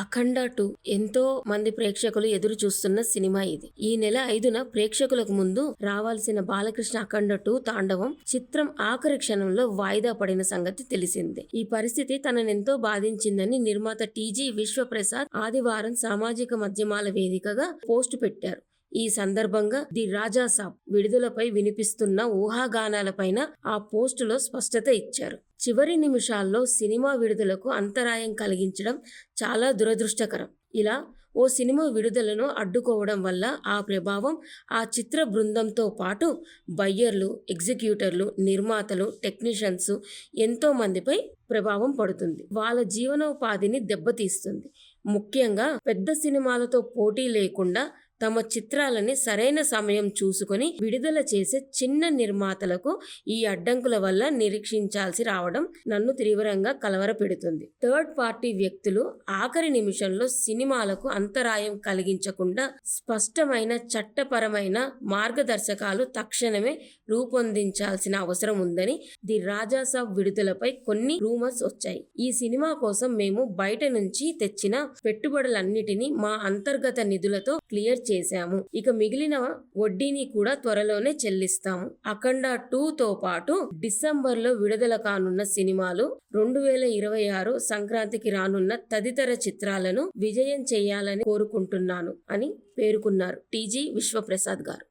అఖండ two. ఎంతో మంది ప్రేక్షకులు ఎదురు చూస్తున్న సినిమా ఇది. ఈ నెల ఐదున ప్రేక్షకులకు ముందు రావాల్సిన బాలకృష్ణ అఖండ టూ తాండవం చిత్రం ఆఖరి క్షణంలో వాయిదా పడిన సంగతి తెలిసిందే. ఈ పరిస్థితి తననెంతో బాధించిందని నిర్మాత టీజీ విశ్వప్రసాద్ ఆదివారం సామాజిక మాధ్యమాల వేదికగా పోస్టు పెట్టారు. ఈ సందర్భంగా ది రాజా సాబ్ విడుదలపై వినిపిస్తున్న ఊహాగానాలపైన ఆ పోస్టులో స్పష్టత ఇచ్చారు. చివరి నిమిషాల్లో సినిమా విడుదలకు అంతరాయం కలిగించడం చాలా దురదృష్టకరం. ఇలా ఓ సినిమా విడుదలను అడ్డుకోవడం వల్ల ఆ ప్రభావం ఆ చిత్ర బృందంతో పాటు బయ్యర్లు ఎగ్జిక్యూటర్లు నిర్మాతలు టెక్నీషియన్స్ ఎంతో మందిపై ప్రభావం పడుతుంది. వాళ్ళ జీవనోపాధిని దెబ్బతీస్తుంది. ముఖ్యంగా పెద్ద సినిమాలతో పోటీ లేకుండా తమ చిత్రాలని సరైన సమయం చూసుకొని విడుదల చేసే చిన్న నిర్మాతలకు ఈ అడ్డంకుల వల్ల నిరీక్షించాల్సి రావడం నన్ను తీవ్రంగా కలవరపెడుతుంది. థర్డ్ పార్టీ వ్యక్తులు ఆఖరి నిమిషంలో సినిమాలకు అంతరాయం కలిగించకుండా స్పష్టమైన చట్టపరమైన మార్గదర్శకాలు తక్షణమే రూపొందించాల్సిన అవసరం ఉందని ది రాజాసాబ్ విడుదలపై కొన్ని రూమర్స్ వచ్చాయి. ఈ సినిమా కోసం మేము బయట నుంచి తెచ్చిన పెట్టుబడులన్నిటినీ మా అంతర్గత నిధులతో క్లియర్ చేశాము. ఇక మిగిలిన వడ్డీని కూడా త్వరలోనే చెల్లిస్తాము. అఖండ టూ తో పాటు డిసెంబర్లో విడుదల కానున్న సినిమాలు రెండు వేల ఇరవై ఆరు సంక్రాంతికి రానున్న తదితర చిత్రాలను విజయం చేయాలని కోరుకుంటున్నాను అని పేర్కొన్నారు టీజీ విశ్వప్రసాద్ గారు.